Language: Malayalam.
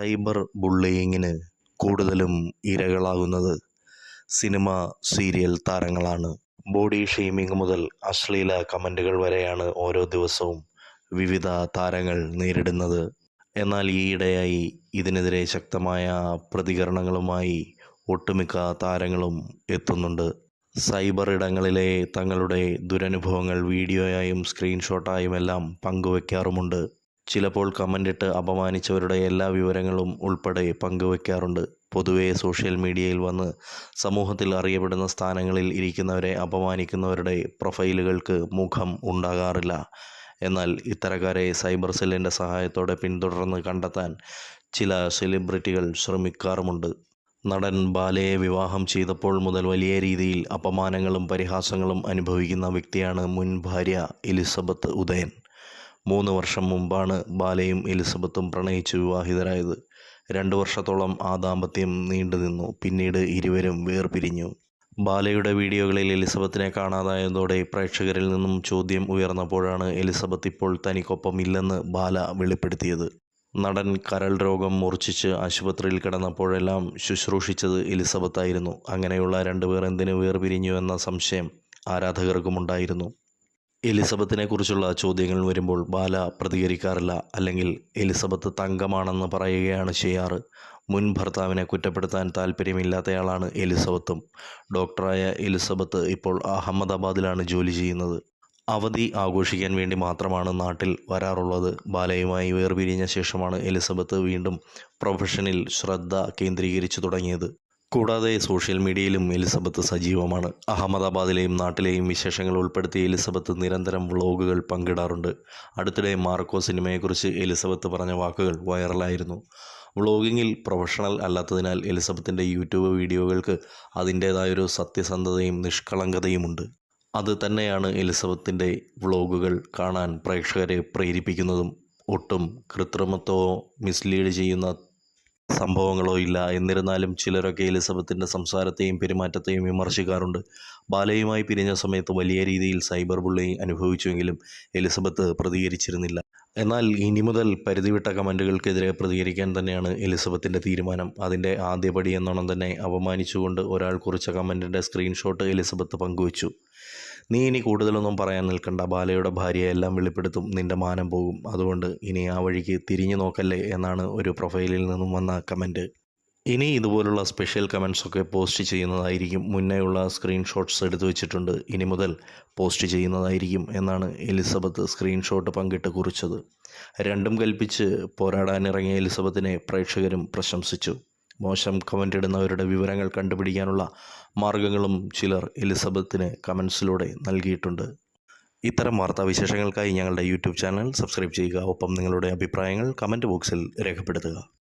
സൈബർ ബുള്ളിയിങ്ങിന് കൂടുതലും ഇരകളാകുന്നത് സിനിമ സീരിയൽ താരങ്ങളാണ്. ബോഡി ഷെയ്മിങ് മുതൽ അശ്ലീല കമന്റുകൾ വരെയാണ് ഓരോ ദിവസവും വിവിധ താരങ്ങൾ നേരിടുന്നത്. എന്നാൽ ഈയിടെയായി ഇതിനെതിരെ ശക്തമായ പ്രതികരണങ്ങളുമായി ഒട്ടുമിക്ക താരങ്ങളും എത്തുന്നുണ്ട്. സൈബർ ഇടങ്ങളിലെ തങ്ങളുടെ ദുരനുഭവങ്ങൾ വീഡിയോയായും സ്ക്രീൻഷോട്ടായും എല്ലാം പങ്കുവയ്ക്കാറുമുണ്ട് ചിലപ്പോൾ കമന്റിട്ട് അപമാനിച്ചവരുടെ എല്ലാ വിവരങ്ങളും ഉൾപ്പെടെ പങ്കുവെക്കാറുണ്ട്. പൊതുവെ സോഷ്യൽ മീഡിയയിൽ വന്ന് സമൂഹത്തിൽ അറിയപ്പെടുന്ന സ്ഥാനങ്ങളിൽ ഇരിക്കുന്നവരെ അപമാനിക്കുന്നവരുടെ പ്രൊഫൈലുകൾക്ക് മുഖം ഉണ്ടാകാറില്ല. എന്നാൽ ഇത്തരക്കാരെ സൈബർ സെല്ലിന്റെ സഹായത്തോടെ പിന്തുടർന്ന് കണ്ടെത്താൻ ചില സെലിബ്രിറ്റികൾ ശ്രമിക്കാറുമുണ്ട്. നടൻ ബാലയെ വിവാഹം ചെയ്തപ്പോൾ മുതൽ വലിയ രീതിയിൽ അപമാനങ്ങളും പരിഹാസങ്ങളും അനുഭവിക്കുന്ന വ്യക്തിയാണ് മുൻ ഭാര്യ എലിസബത്ത് ഉദയൻ. മൂന്ന് വർഷം മുമ്പാണ് ബാലയും എലിസബത്തും പ്രണയിച്ച് വിവാഹിതരായത്. രണ്ടു വർഷത്തോളം ആ ദാമ്പത്യം നീണ്ടുനിന്നു പിന്നീട് ഇരുവരും വേർപിരിഞ്ഞു. ബാലയുടെ വീഡിയോകളിൽ എലിസബത്തിനെ കാണാതായതോടെ പ്രേക്ഷകരിൽ നിന്നും ചോദ്യം ഉയർന്നപ്പോഴാണ് എലിസബത്ത് ഇപ്പോൾ തനിക്കൊപ്പം ഇല്ലെന്ന് ബാല വെളിപ്പെടുത്തിയത്. നടൻ കരൾ രോഗം മൂർച്ഛിച്ച് ആശുപത്രിയിൽ കിടന്നപ്പോഴെല്ലാം ശുശ്രൂഷിച്ചത് എലിസബത്തായിരുന്നു. അങ്ങനെയുള്ള രണ്ടുപേർ എന്തിനു വേർപിരിഞ്ഞു എന്ന സംശയം ആരാധകർക്കുമുണ്ടായിരുന്നു. എലിസബത്തിനെ കുറിച്ചുള്ള ചോദ്യങ്ങൾ വരുമ്പോൾ ബാല പ്രതികരിക്കാറില്ല. അല്ലെങ്കിൽ എലിസബത്ത് തങ്കമാണെന്ന് പറയുകയാണ് ചെയ്യാറ് മുൻ ഭർത്താവിനെ കുറ്റപ്പെടുത്താൻ താല്പര്യമില്ലാത്തയാളാണ് എലിസബത്തും. ഡോക്ടറായ എലിസബത്ത് ഇപ്പോൾ അഹമ്മദാബാദിലാണ് ജോലി ചെയ്യുന്നത്. അവധി ആഘോഷിക്കാൻ വേണ്ടി മാത്രമാണ് നാട്ടിൽ വരാറുള്ളത്. ബാലയുമായി വേർപിരിഞ്ഞ ശേഷമാണ് എലിസബത്ത് വീണ്ടും പ്രൊഫഷനിൽ ശ്രദ്ധ കേന്ദ്രീകരിച്ചു തുടങ്ങിയത്. കൂടാതെ സോഷ്യൽ മീഡിയയിലും എലിസബത്ത് സജീവമാണ്. അഹമ്മദാബാദിലെയും നാട്ടിലെയും വിശേഷങ്ങൾ ഉൾപ്പെടുത്തി എലിസബത്ത് നിരന്തരം വ്ളോഗുകൾ പങ്കിടാറുണ്ട്. അടുത്തിടെ മാർക്കോ സിനിമയെക്കുറിച്ച് എലിസബത്ത് പറഞ്ഞ വാക്കുകൾ വൈറലായിരുന്നു. വ്ളോഗിങ്ങിൽ പ്രൊഫഷണൽ അല്ലാത്തതിനാൽ എലിസബത്തിന്റെ യൂട്യൂബ് വീഡിയോകൾക്ക് അതിന്റേതായൊരു സത്യസന്ധതയും നിഷ്കളങ്കതയുമുണ്ട്. അത് തന്നെയാണ് എലിസബത്തിന്റെ വ്ളോഗുകൾ കാണാൻ പ്രേക്ഷകരെ പ്രേരിപ്പിക്കുന്നതും. ഒട്ടും കൃത്രിമത്വമോ മിസ്ലീഡ് ചെയ്യുന്ന സംഭവങ്ങളോ ഇല്ല. എന്നിരുന്നാലും ചിലരൊക്കെ എലിസബത്തിന്റെ സംസാരത്തെയും പെരുമാറ്റത്തെയും വിമർശിക്കാറുണ്ട്. ബാലയുമായി പിരിഞ്ഞ സമയത്ത് വലിയ രീതിയിൽ സൈബർ ബുള്ളിങ് അനുഭവിച്ചുവെങ്കിലും എലിസബത്ത് പ്രതികരിച്ചിരുന്നില്ല. എന്നാൽ ഇനി മുതൽ പരിധിവിട്ട കമന്റുകൾക്കെതിരെ പ്രതികരിക്കാൻ തന്നെയാണ് എലിസബത്തിന്റെ തീരുമാനം. അതിന്റെ ആദ്യപടി എന്നോണം തന്നെ അപമാനിച്ചുകൊണ്ട് ഒരാൾ കുറിച്ച കമന്റിന്റെ സ്ക്രീൻഷോട്ട് എലിസബത്ത് പങ്കുവച്ചു. നീ ഇനി കൂടുതലൊന്നും പറയാൻ നിൽക്കണ്ട. ബാലയുടെ ഭാര്യയെ എല്ലാം വെളിപ്പെടുത്തും. നിന്റെ മാനം പോകും. അതുകൊണ്ട് ഇനി ആ വഴിക്ക് തിരിഞ്ഞു നോക്കല്ലേ? എന്നാണ് ഒരു പ്രൊഫൈലിൽ നിന്നും വന്ന കമന്റ്. ഇനി ഇതുപോലുള്ള സ്പെഷ്യൽ കമൻസൊക്കെ പോസ്റ്റ് ചെയ്യുന്നതായിരിക്കും. മുന്നേയുള്ള സ്ക്രീൻഷോട്ട്സ് എടുത്തു വെച്ചിട്ടുണ്ട്. ഇനി മുതൽ പോസ്റ്റ് ചെയ്യുന്നതായിരിക്കും എന്നാണ് എലിസബത്ത് സ്ക്രീൻഷോട്ട് പങ്കിട്ട് കുറിച്ചത്. രണ്ടും കൽപ്പിച്ച് പോരാടാനിറങ്ങിയ എലിസബത്തിനെ പ്രേക്ഷകരും പ്രശംസിച്ചു. മോശം കമന്റ് ഇടുന്നവരുടെ വിവരങ്ങൾ കണ്ടുപിടിക്കാനുള്ള മാർഗങ്ങളും ചിലർ എലിസബത്തിന് കമൻസിലൂടെ നൽകിയിട്ടുണ്ട്. ഇത്തരം വാർത്താ വിശേഷങ്ങൾക്കായി ഞങ്ങളുടെ യൂട്യൂബ് ചാനൽ സബ്സ്ക്രൈബ് ചെയ്യുക. ഒപ്പം നിങ്ങളുടെ അഭിപ്രായങ്ങൾ കമന്റ് ബോക്സിൽ രേഖപ്പെടുത്തുക.